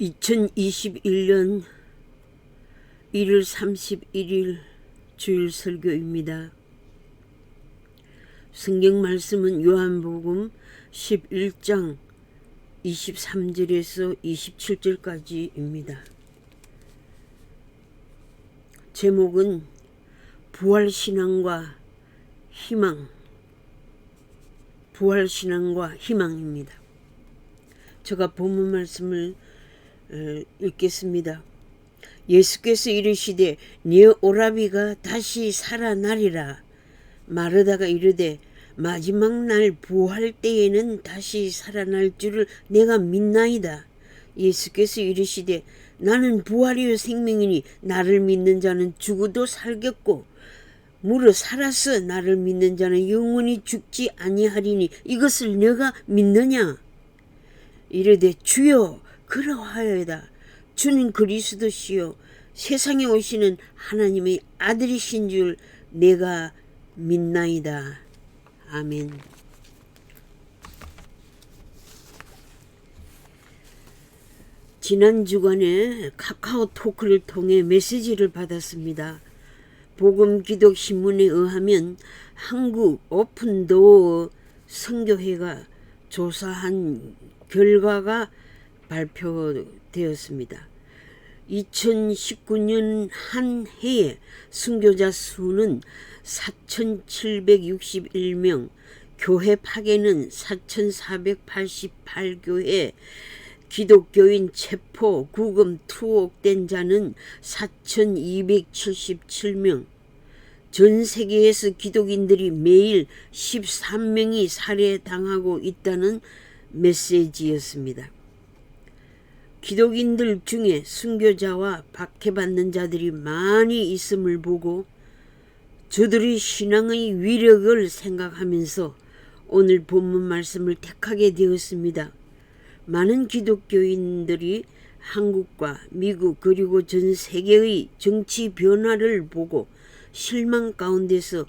2021년 1월 31일 주일 설교입니다. 성경 말씀은 요한복음 11장 23절에서 27절까지입니다. 제목은 부활신앙과 희망, 부활신앙과 희망입니다. 제가 본문 말씀을 어, 읽겠습니다. 예수께서 이르시되 네 오라비가 다시 살아나리라 마르다가 이르되 마지막 날 부활 때에는 다시 살아날 줄을 내가 믿나이다. 예수께서 이르시되 나는 부활이요 생명이니 나를 믿는 자는 죽어도 살겠고 무릇 살아서 나를 믿는 자는 영원히 죽지 아니하리니 이것을 내가 믿느냐 이르되 주여 그러하여다 주는 그리스도시요 세상에 오시는 하나님의 아들이신 줄 내가 믿나이다. 아멘. 지난 주간에 카카오 토크를 통해 메시지를 받았습니다. 복음 기독 신문에 의하면 한국 오픈도어 선교회가 조사한 결과가 발표되었습니다. 2019년 한 해에 순교자 수는 4,761명, 교회 파괴는 4,488교회, 기독교인 체포, 구금, 투옥된 자는 4,277명, 전 세계에서 기독인들이 매일 13명이 살해당하고 있다는 메시지였습니다. 기독인들 중에 순교자와 박해받는 자들이 많이 있음을 보고 저들의 신앙의 위력을 생각하면서 오늘 본문 말씀을 택하게 되었습니다. 많은 기독교인들이 한국과 미국 그리고 전 세계의 정치 변화를 보고 실망 가운데서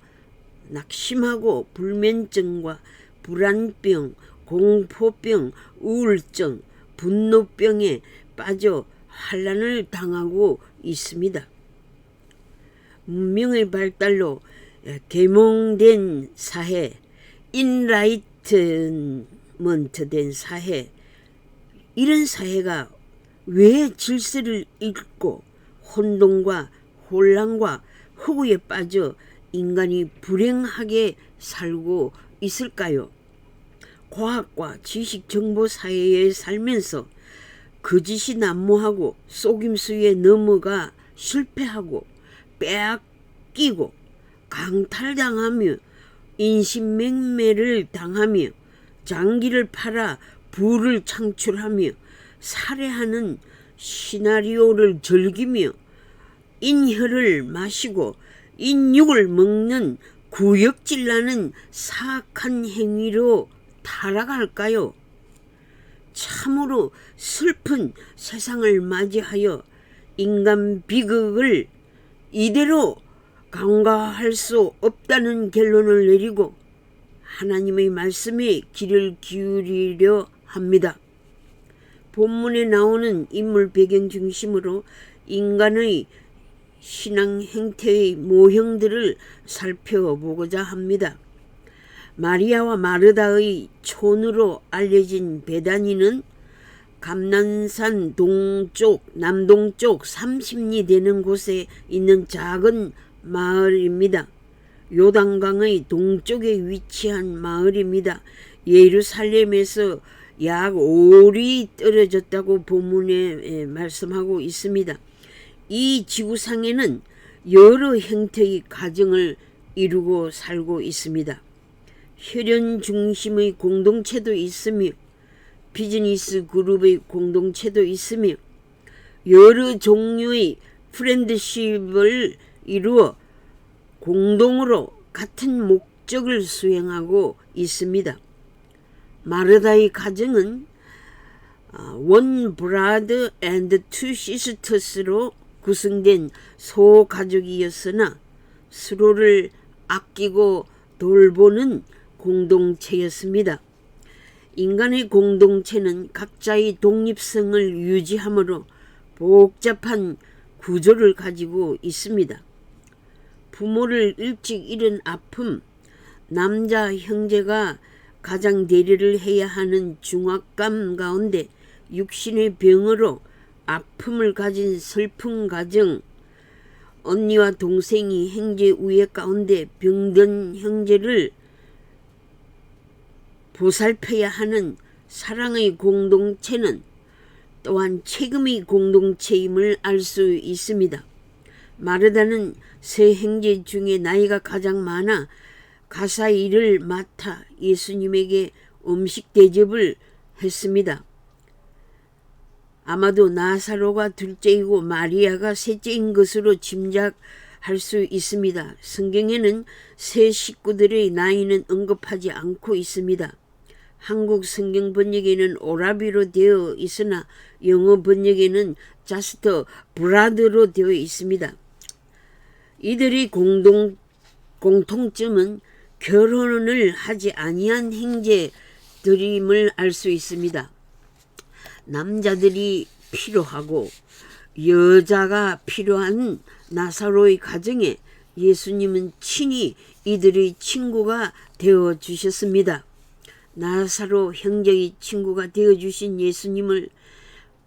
낙심하고 불면증과 불안병, 공포병, 우울증, 분노병에 빠져 환란을 당하고 있습니다. 문명의 발달로 계몽된 사회, 인라이트먼트 된 사회, 이런 사회가 왜 질서를 잃고 혼돈과 혼란과 허구에 빠져 인간이 불행하게 살고 있을까요? 과학과 지식 정보 사회에 살면서 거짓이 난무하고 속임수에 넘어가 실패하고 빼앗기고 강탈당하며 인신맹매를 당하며 장기를 팔아 부를 창출하며 살해하는 시나리오를 즐기며 인혈을 마시고 인육을 먹는 구역질 나는 사악한 행위로 타락할까요? 참으로 슬픈 세상을 맞이하여 인간 비극을 이대로 간과할 수 없다는 결론을 내리고 하나님의 말씀에 귀를 기울이려 합니다. 본문에 나오는 인물 배경 중심으로 인간의 신앙 행태의 모형들을 살펴보고자 합니다. 마리아와 마르다의 촌으로 알려진 베다니는 감난산 동쪽, 남동쪽 30리 되는 곳에 있는 작은 마을입니다. 요단강의 동쪽에 위치한 마을입니다. 예루살렘에서 약 5리 떨어졌다고 본문에 말씀하고 있습니다. 이 지구상에는 여러 형태의 가정을 이루고 살고 있습니다. 혈연 중심의 공동체도 있으며 비즈니스 그룹의 공동체도 있으며 여러 종류의 프렌드십을 이루어 공동으로 같은 목적을 수행하고 있습니다. 마르다의 가정은 원 브라드 앤드 투 시스터스로 구성된 소가족이었으나 서로를 아끼고 돌보는 공동체였습니다. 인간의 공동체는 각자의 독립성을 유지하므로 복잡한 구조를 가지고 있습니다. 부모를 일찍 잃은 아픔, 남자 형제가 가장 대리를 해야 하는 중압감 가운데 육신의 병으로 아픔을 가진 슬픈 가정, 언니와 동생이 형제 우애 가운데 병든 형제를 보살펴야 하는 사랑의 공동체는 또한 책임의 공동체임을 알 수 있습니다. 마르다는 세 형제 중에 나이가 가장 많아 가사 일을 맡아 예수님에게 음식 대접을 했습니다. 아마도 나사로가 둘째이고 마리아가 셋째인 것으로 짐작할 수 있습니다. 성경에는 세 식구들의 나이는 언급하지 않고 있습니다. 한국 성경 번역에는 오라비로 되어 있으나 영어 번역에는 자스터 브라드로 되어 있습니다. 이들의 공동 공통점은 결혼을 하지 아니한 형제들임을 알 수 있습니다. 남자들이 필요하고 여자가 필요한 나사로의 가정에 예수님은 친히 이들의 친구가 되어 주셨습니다. 나사로 형제의 친구가 되어 주신 예수님을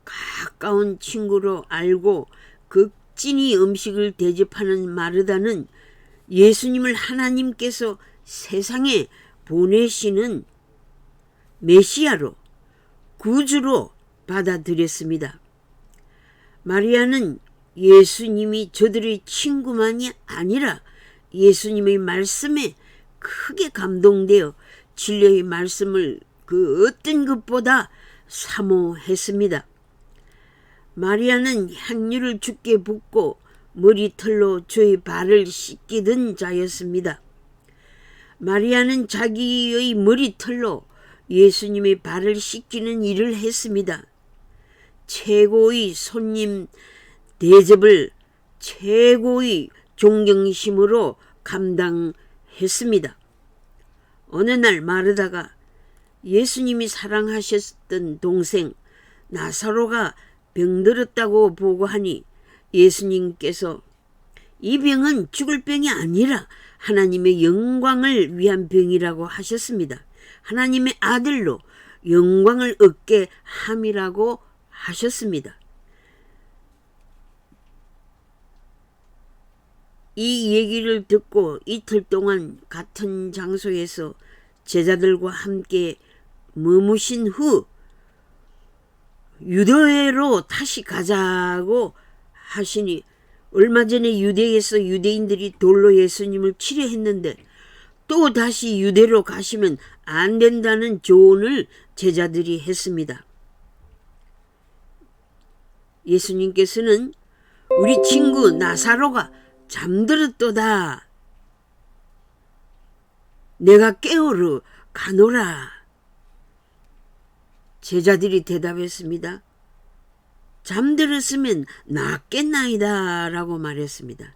가까운 친구로 알고 극진히 음식을 대접하는 마르다는 예수님을 하나님께서 세상에 보내시는 메시아로 구주로 받아들였습니다. 마리아는 예수님이 저들의 친구만이 아니라 예수님의 말씀에 크게 감동되어 진리의 말씀을 그 어떤 것보다 사모했습니다. 마리아는 향유를 죽게 붓고 머리털로 저의 발을 씻기던 자였습니다. 마리아는 자기의 머리털로 예수님의 발을 씻기는 일을 했습니다. 최고의 손님 대접을 최고의 존경심으로 감당했습니다. 어느 날 마르다가 예수님이 사랑하셨던 동생 나사로가 병들었다고 보고하니 예수님께서 이 병은 죽을 병이 아니라 하나님의 영광을 위한 병이라고 하셨습니다. 하나님의 아들로 영광을 얻게 함이라고 하셨습니다. 이 얘기를 듣고 이틀 동안 같은 장소에서 제자들과 함께 머무신 후 유대로 다시 가자고 하시니 얼마 전에 유대에서 유대인들이 돌로 예수님을 치려했는데 또 다시 유대로 가시면 안 된다는 조언을 제자들이 했습니다. 예수님께서는 우리 친구 나사로가 잠들었도다. 내가 깨우러 가노라. 제자들이 대답했습니다. 잠들었으면 낫겠나이다 라고 말했습니다.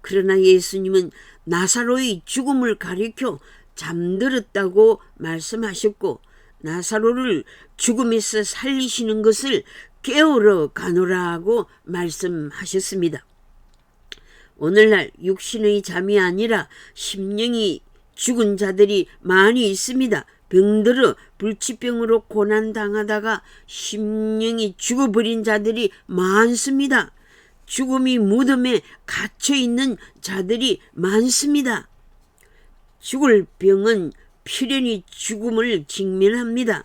그러나 예수님은 나사로의 죽음을 가리켜 잠들었다고 말씀하셨고 나사로를 죽음에서 살리시는 것을 깨우러 가노라고 말씀하셨습니다. 오늘날 육신의 잠이 아니라 심령이 죽은 자들이 많이 있습니다. 병들어 불치병으로 고난당하다가 심령이 죽어버린 자들이 많습니다. 죽음이 무덤에 갇혀 있는 자들이 많습니다. 죽을 병은 필연히 죽음을 직면합니다.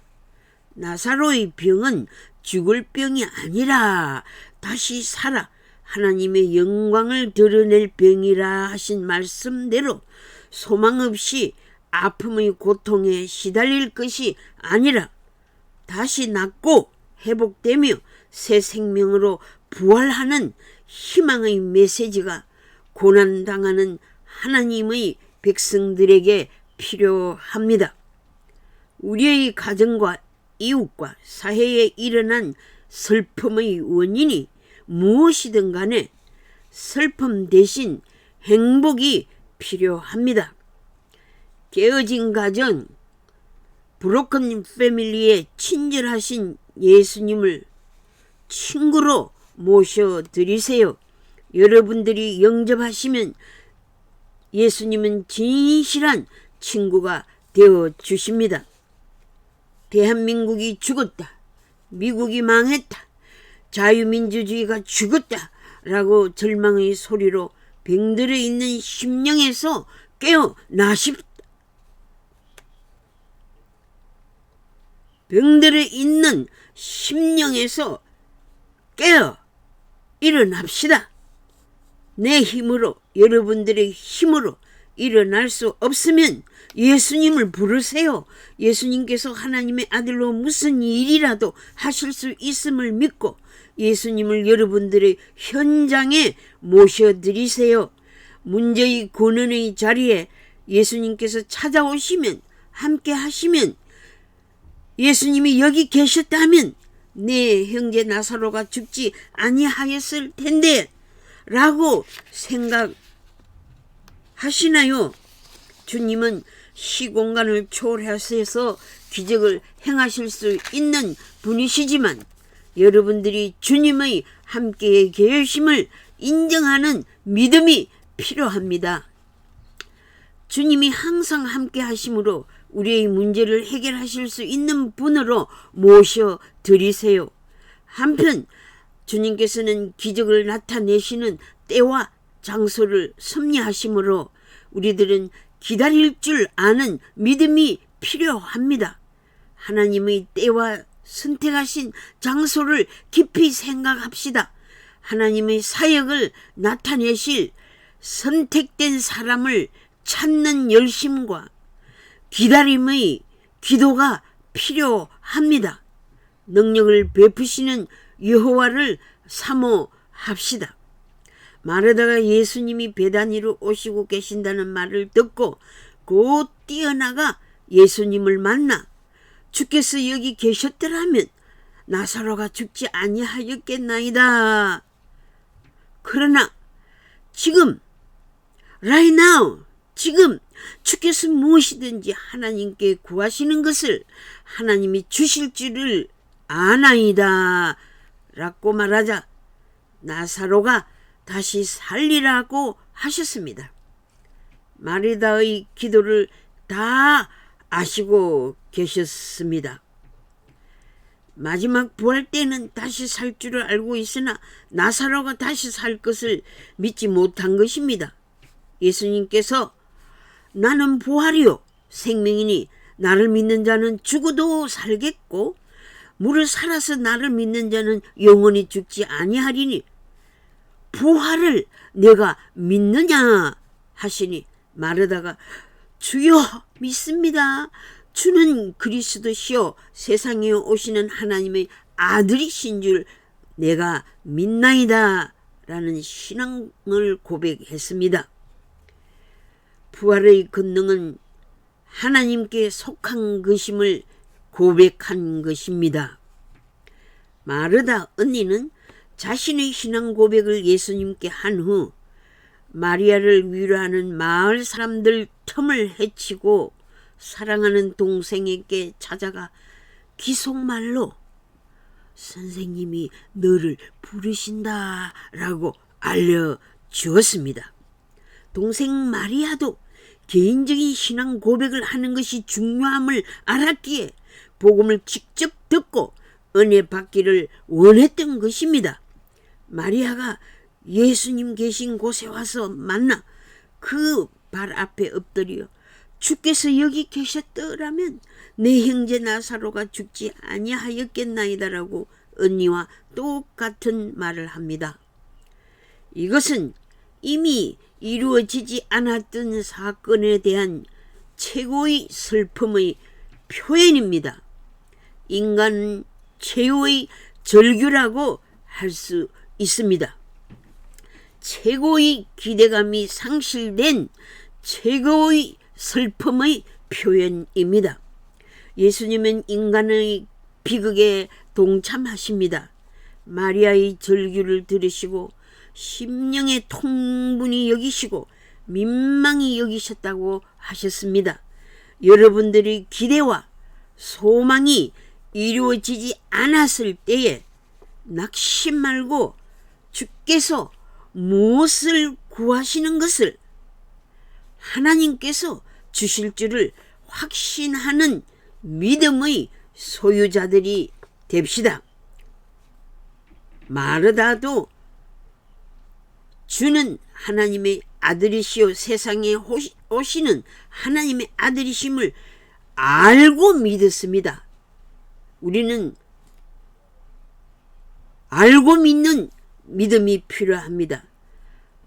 나사로의 병은 죽을 병이 아니라 다시 살아 하나님의 영광을 드러낼 병이라 하신 말씀대로 소망 없이 아픔의 고통에 시달릴 것이 아니라 다시 낫고 회복되며 새 생명으로 부활하는 희망의 메시지가 고난당하는 하나님의 백성들에게 필요합니다. 우리의 가정과 이웃과 사회에 일어난 슬픔의 원인이 무엇이든 간에 슬픔 대신 행복이 필요합니다. 깨어진 가정, 브로큰 패밀리에 친절하신 예수님을 친구로 모셔드리세요. 여러분들이 영접하시면 예수님은 진실한 친구가 되어 주십니다. 대한민국이 죽었다. 미국이 망했다. 자유민주주의가 죽었다. 라고 절망의 소리로 병들어 있는 심령에서 깨어나십다. 병들어 있는 심령에서 깨어 일어납시다. 내 힘으로 여러분들의 힘으로 일어날 수 없으면 예수님을 부르세요. 예수님께서 하나님의 아들로 무슨 일이라도 하실 수 있음을 믿고 예수님을 여러분들의 현장에 모셔드리세요. 문제의 고난의 자리에 예수님께서 찾아오시면 함께 하시면 예수님이 여기 계셨다면 내 형제 나사로가 죽지 아니하였을 텐데 라고 생각하시나요? 주님은 시공간을 초월하셔서 기적을 행하실 수 있는 분이시지만 여러분들이 주님의 함께 계심을 인정하는 믿음이 필요합니다. 주님이 항상 함께 하심으로 우리의 문제를 해결하실 수 있는 분으로 모셔 드리세요. 한편 주님께서는 기적을 나타내시는 때와 장소를 섭리하심으로 우리들은 기다릴 줄 아는 믿음이 필요합니다. 하나님의 때와 선택하신 장소를 깊이 생각합시다. 하나님의 사역을 나타내실 선택된 사람을 찾는 열심과 기다림의 기도가 필요합니다. 능력을 베푸시는 여호와를 사모합시다. 마르다가 예수님이 배단위로 오시고 계신다는 말을 듣고 곧 뛰어나가 예수님을 만나 주께서 여기 계셨더라면 나사로가 죽지 아니하였겠나이다. 그러나 지금 right now 지금 주께서 무엇이든지 하나님께 구하시는 것을 하나님이 주실 줄을 아나이다. 라고 말하자 나사로가 다시 살리라고 하셨습니다. 마리다의 기도를 다 아시고 계셨습니다. 마지막 부활 때는 다시 살 줄을 알고 있으나 나사로가 다시 살 것을 믿지 못한 것입니다. 예수님께서 나는 부활이요 생명이니 나를 믿는 자는 죽어도 살겠고 물을 살아서 나를 믿는 자는 영원히 죽지 아니하리니 부활을 내가 믿느냐 하시니 마르다가 주여 믿습니다. 주는 그리스도시요 세상에 오시는 하나님의 아들이신 줄 내가 믿나이다 라는 신앙을 고백했습니다. 부활의 권능은 하나님께 속한 것임을 고백한 것입니다. 마르다 언니는 자신의 신앙 고백을 예수님께 한 후 마리아를 위로하는 마을 사람들 틈을 헤치고 사랑하는 동생에게 찾아가 기속말로 선생님이 너를 부르신다 라고 알려주었습니다. 동생 마리아도 개인적인 신앙 고백을 하는 것이 중요함을 알았기에 복음을 직접 듣고 은혜 받기를 원했던 것입니다. 마리아가 예수님 계신 곳에 와서 만나 그 발 앞에 엎드려 주께서 여기 계셨더라면 내 형제 나사로가 죽지 아니하였겠나이다라고 언니와 똑같은 말을 합니다. 이것은 이미 이루어지지 않았던 사건에 대한 최고의 슬픔의 표현입니다. 인간 최후의 절규라고 할 수 있습니다. 최고의 기대감이 상실된 최고의 슬픔의 표현입니다. 예수님은 인간의 비극에 동참하십니다. 마리아의 절규를 들으시고 심령의 통분이 여기시고 민망히 여기셨다고 하셨습니다. 여러분들의 기대와 소망이 이루어지지 않았을 때에 낙심 말고 주께서 무엇을 구하시는 것을 하나님께서 주실 줄을 확신하는 믿음의 소유자들이 됩시다. 마르다도 주는 하나님의 아들이시오 세상에 오시- 오시는 하나님의 아들이심을 알고 믿었습니다. 우리는 알고 믿는 믿음이 필요합니다.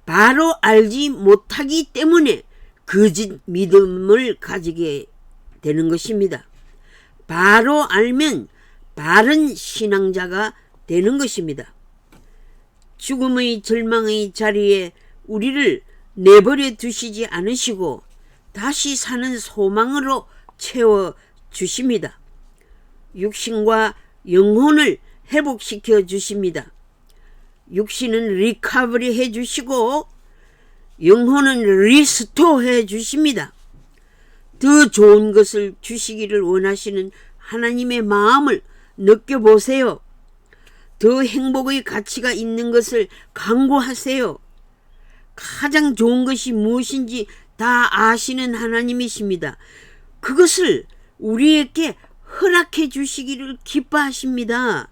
바로 알지 못하기 때문에 거짓 믿음을 가지게 되는 것입니다. 바로 알면 바른 신앙자가 되는 것입니다. 죽음의 절망의 자리에 우리를 내버려 두시지 않으시고 다시 사는 소망으로 채워 주십니다. 육신과 영혼을 회복시켜 주십니다. 육신은 리카버리 해 주시고 영혼은 리스토 해 주십니다. 더 좋은 것을 주시기를 원하시는 하나님의 마음을 느껴보세요. 더 행복의 가치가 있는 것을 강구하세요. 가장 좋은 것이 무엇인지 다 아시는 하나님이십니다. 그것을 우리에게 허락해 주시기를 기뻐하십니다.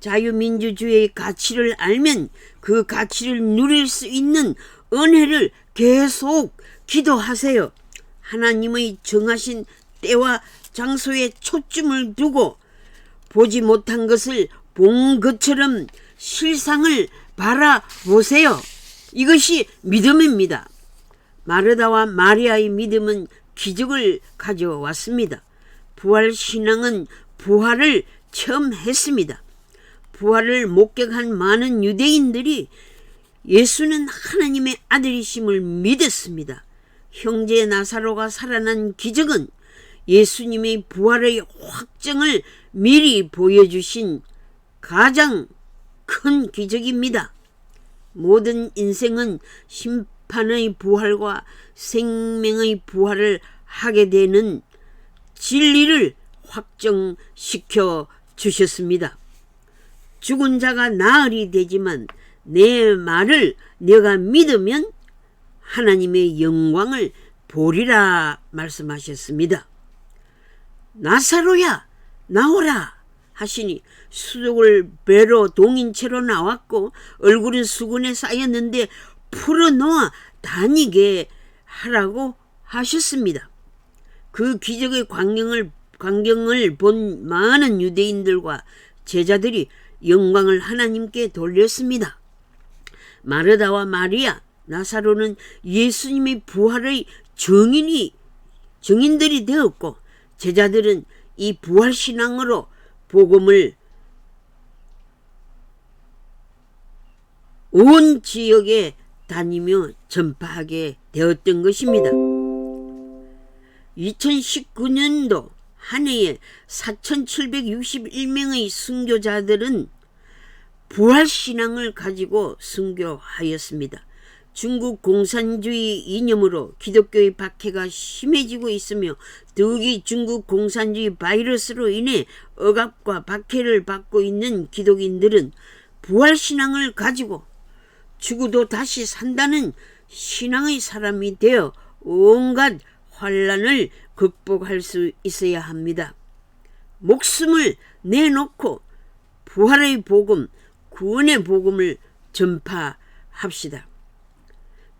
자유민주주의의 가치를 알면 그 가치를 누릴 수 있는 은혜를 계속 기도하세요. 하나님의 정하신 때와 장소에 초점을 두고 보지 못한 것을 본 것처럼 실상을 바라보세요. 이것이 믿음입니다. 마르다와 마리아의 믿음은 기적을 가져왔습니다. 부활 신앙은 부활을 처음 했습니다. 부활을 목격한 많은 유대인들이 예수는 하나님의 아들이심을 믿었습니다. 형제 나사로가 살아난 기적은 예수님의 부활의 확정을 미리 보여주신 가장 큰 기적입니다. 모든 인생은 심판의 부활과 생명의 부활을 하게 되는 진리를 확정시켜 주셨습니다. 죽은 자가 나으리 되지만 내 말을 내가 믿으면 하나님의 영광을 보리라 말씀하셨습니다. 나사로야 나오라 하시니 수족을 배로 동인 채로 나왔고 얼굴은 수건에 쌓였는데 풀어놓아 다니게 하라고 하셨습니다. 그 기적의 광경을 광경을 본 많은 유대인들과 제자들이 영광을 하나님께 돌렸습니다. 마르다와 마리아, 나사로는 예수님의 부활의 증인이 증인들이 되었고 제자들은 이 부활 신앙으로 복음을 온 지역에 다니며 전파하게 되었던 것입니다. 2019년도 한 해에 4,761명의 순교자들은 부활신앙을 가지고 순교하였습니다. 중국 공산주의 이념으로 기독교의 박해가 심해지고 있으며 더욱이 중국 공산주의 바이러스로 인해 억압과 박해를 받고 있는 기독인들은 부활신앙을 가지고 죽어도 다시 산다는 신앙의 사람이 되어 온갖 환란을 극복할 수 있어야 합니다. 목숨을 내놓고 부활의 복음, 구원의 복음을 전파합시다.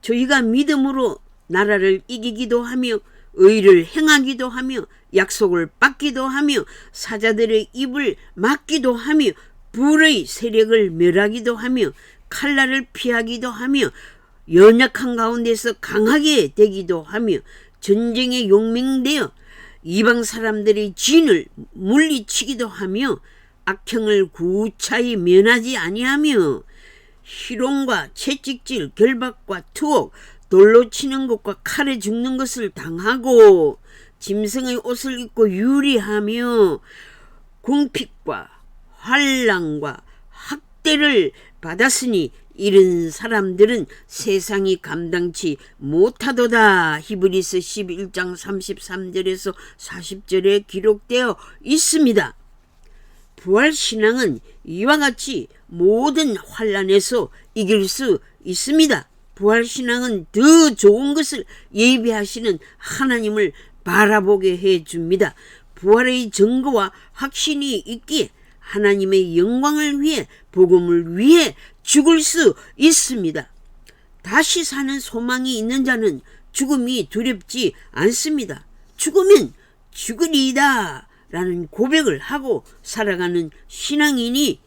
저희가 믿음으로 나라를 이기기도 하며 의를 행하기도 하며 약속을 받기도 하며 사자들의 입을 막기도 하며 불의 세력을 멸하기도 하며 칼날을 피하기도 하며 연약한 가운데서 강하게 되기도 하며 전쟁에 용맹되어 이방 사람들의 진을 물리치기도 하며 악형을 구차히 면하지 아니하며 희롱과 채찍질, 결박과 투옥, 돌로 치는 것과 칼에 죽는 것을 당하고 짐승의 옷을 입고 유리하며 궁핍과 환란과 학대를 받았으니 이런 사람들은 세상이 감당치 못하도다. 히브리스 11장 33절에서 40절에 기록되어 있습니다. 부활 신앙은 이와 같이 모든 환란에서 이길 수 있습니다. 부활 신앙은 더 좋은 것을 예비하시는 하나님을 바라보게 해 줍니다. 부활의 증거와 확신이 있기에 하나님의 영광을 위해 복음을 위해 죽을 수 있습니다. 다시 사는 소망이 있는 자는 죽음이 두렵지 않습니다. 죽으면 죽으리이다 라는 고백을 하고 살아가는 신앙인이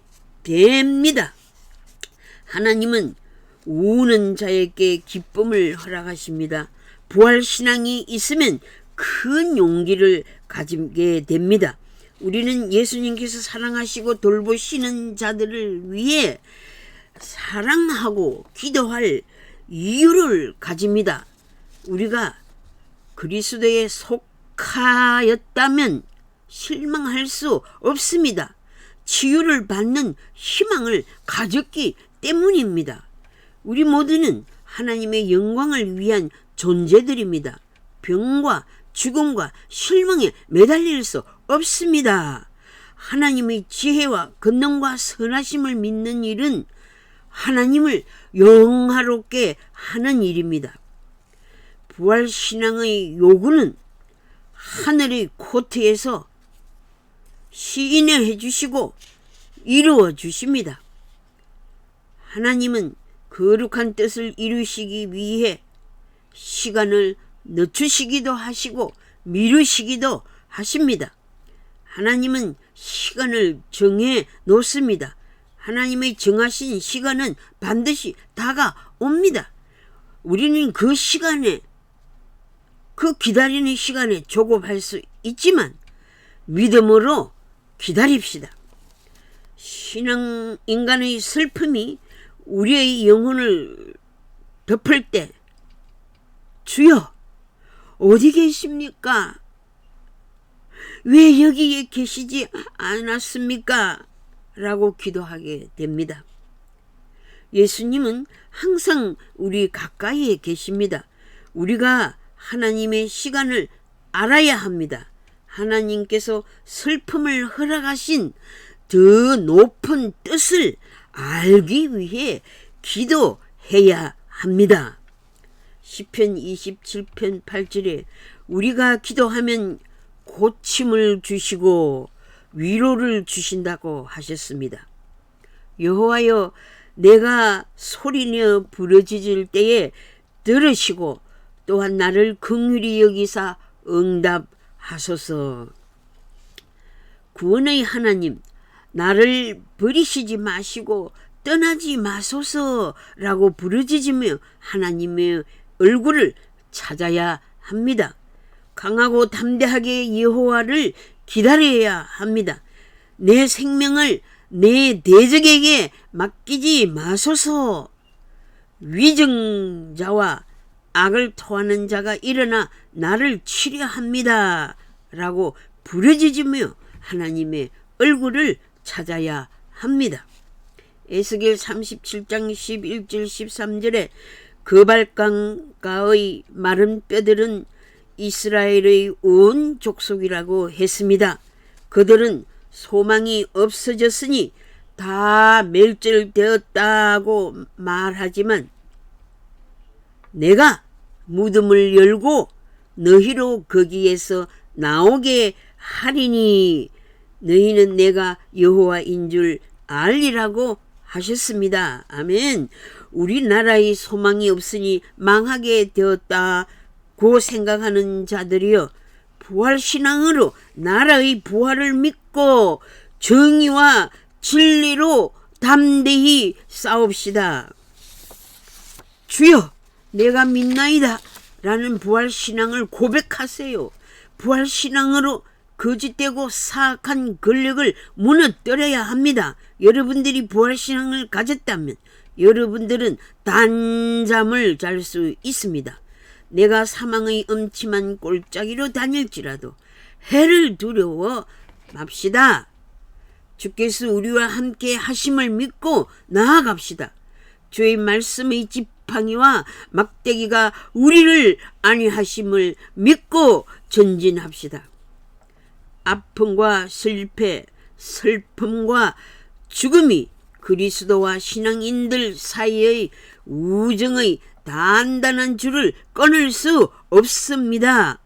됩니다. 하나님은 우는 자에게 기쁨을 허락하십니다. 부활 신앙이 있으면 큰 용기를 가지게 됩니다. 우리는 예수님께서 사랑하시고 돌보시는 자들을 위해 사랑하고 기도할 이유를 가집니다. 우리가 그리스도에 속하였다면 실망할 수 없습니다. 치유를 받는 희망을 가졌기 때문입니다. 우리 모두는 하나님의 영광을 위한 존재들입니다. 병과 죽음과 실망에 매달릴 수 없습니다. 하나님의 지혜와 권능과 선하심을 믿는 일은 하나님을 영화롭게 하는 일입니다. 부활 신앙의 요구는 하늘의 코트에서 시인해 주시고 이루어 주십니다. 하나님은 거룩한 뜻을 이루시기 위해 시간을 늦추시기도 하시고 미루시기도 하십니다. 하나님은 시간을 정해 놓습니다. 하나님의 정하신 시간은 반드시 다가옵니다. 우리는 그 시간에 그 기다리는 시간에 조급할 수 있지만 믿음으로 기다립시다. 신앙 인간의 슬픔이 우리의 영혼을 덮을 때 주여 어디 계십니까? 왜 여기에 계시지 않았습니까? 라고 기도하게 됩니다. 예수님은 항상 우리 가까이에 계십니다. 우리가 하나님의 시간을 알아야 합니다. 하나님께서 슬픔을 허락하신 더 높은 뜻을 알기 위해 기도해야 합니다. 시편 27편 8절에 우리가 기도하면 고침을 주시고 위로를 주신다고 하셨습니다. 여호와여 내가 소리내어 부르짖을 때에 들으시고 또한 나를 긍휼히 여기사 응답 하소서. 구원의 하나님 나를 버리시지 마시고 떠나지 마소서라고 부르짖으며 하나님의 얼굴을 찾아야 합니다. 강하고 담대하게 여호와를 기다려야 합니다. 내 생명을 내 대적에게 맡기지 마소서. 위증자와 악을 토하는 자가 일어나 나를 치려 합니다. 라고 부르짖으며 하나님의 얼굴을 찾아야 합니다. 에스겔 37장 11절 13절에 그발강가의 마른 뼈들은 이스라엘의 온 족속이라고 했습니다. 그들은 소망이 없어졌으니 다 멸절되었다고 말하지만 내가 무덤을 열고 너희로 거기에서 나오게 하리니 너희는 내가 여호와인 줄 알리라고 하셨습니다. 아멘. 우리나라의 소망이 없으니 망하게 되었다고 생각하는 자들이여 부활 신앙으로 나라의 부활을 믿고 정의와 진리로 담대히 싸웁시다. 주여, 내가 믿나이다. 라는 부활 신앙을 고백하세요. 부활 신앙으로 거짓되고 사악한 권력을 무너뜨려야 합니다. 여러분들이 부활 신앙을 가졌다면 여러분들은 단잠을 잘 수 있습니다. 내가 사망의 음침한 골짜기로 다닐지라도 해를 두려워 맙시다. 주께서 우리와 함께 하심을 믿고 나아갑시다. 주의 말씀의 지팡이와 막대기가 우리를 안위하심을 믿고 전진합시다. 아픔과 슬패, 슬픔과 죽음이 그리스도와 신앙인들 사이의 우정의 단단한 줄을 끊을 수 없습니다.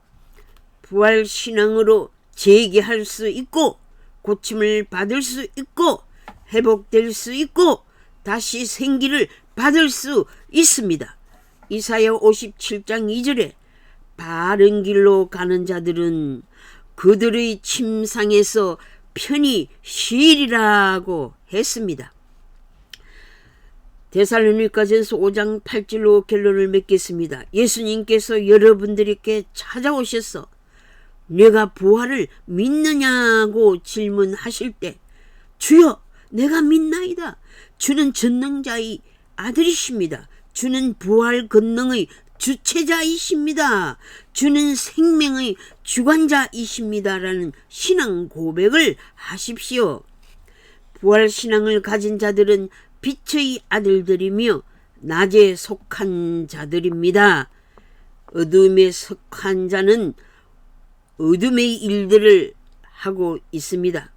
부활 신앙으로 재기할 수 있고 고침을 받을 수 있고 회복될 수 있고 다시 생기를 받을 수 있습니다. 이사야 57장 2절에 바른 길로 가는 자들은 그들의 침상에서 편히 쉬리라고 했습니다. 데살로니가전서 5장 8절로 결론을 맺겠습니다. 예수님께서 여러분들에게 찾아오셔서 내가 부활을 믿느냐고 질문하실 때 주여 내가 믿나이다. 주는 전능자의 아들이십니다. 주는 부활 권능의 주체자이십니다. 주는 생명의 주관자이십니다라는 신앙 고백을 하십시오. 부활 신앙을 가진 자들은 빛의 아들들이며 낮에 속한 자들입니다. 어둠에 속한 자는 어둠의 일들을 하고 있습니다.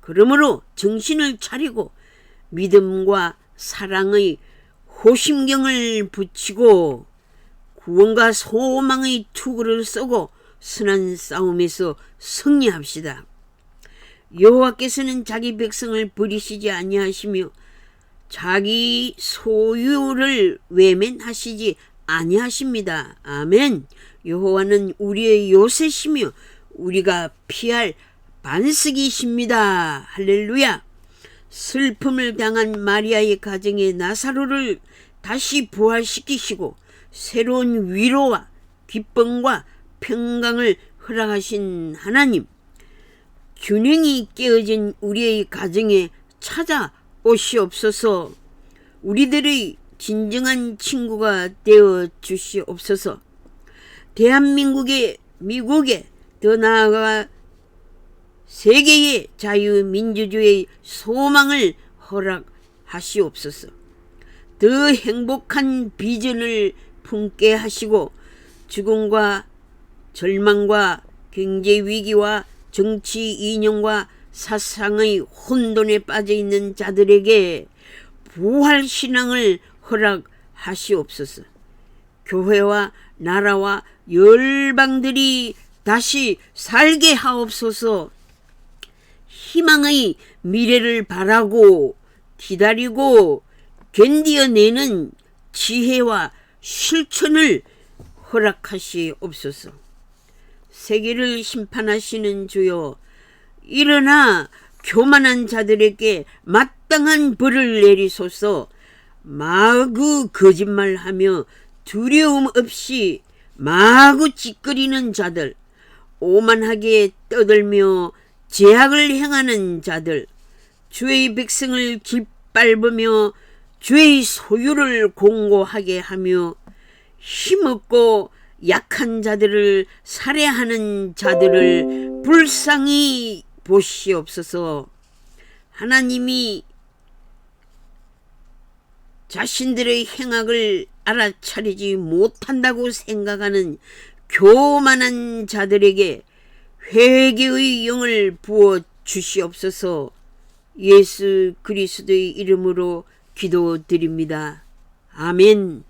그러므로 정신을 차리고 믿음과 사랑의 호심경을 붙이고 구원과 소망의 투구를 쏘고 선한 싸움에서 승리합시다. 여호와께서는 자기 백성을 버리시지 아니하시며 자기 소유를 외면하시지 아니하십니다. 아멘. 여호와는 우리의 요새시며 우리가 피할 반석이십니다. 할렐루야. 슬픔을 당한 마리아의 가정에 나사로를 다시 부활시키시고 새로운 위로와 기쁨과 평강을 허락하신 하나님. 균형이 깨어진 우리의 가정에 찾아오시옵소서. 우리들의 진정한 친구가 되어 주시옵소서. 대한민국의 미국에 더 나아가 세계의 자유민주주의 소망을 허락하시옵소서. 더 행복한 비전을 품게 하시고 죽음과 절망과 경제 위기와 정치 이념과 사상의 혼돈에 빠져 있는 자들에게 부활 신앙을 허락하시옵소서. 교회와 나라와 열방들이 다시 살게 하옵소서. 희망의 미래를 바라고 기다리고 견디어내는 지혜와 실천을 허락하시옵소서. 세계를 심판하시는 주여 일어나 교만한 자들에게 마땅한 벌을 내리소서 마구 거짓말하며 두려움 없이 마구 찌끄리는 자들 오만하게 떠들며 제약을 행하는 자들 주의 백성을 짓밟으며 주의 소유를 공고하게 하며 힘없고 약한 자들을 살해하는 자들을 불쌍히 보시옵소서. 하나님이 자신들의 행악을 알아차리지 못한다고 생각하는 교만한 자들에게 회개의 영을 부어 주시옵소서. 예수 그리스도의 이름으로 기도드립니다. 아멘.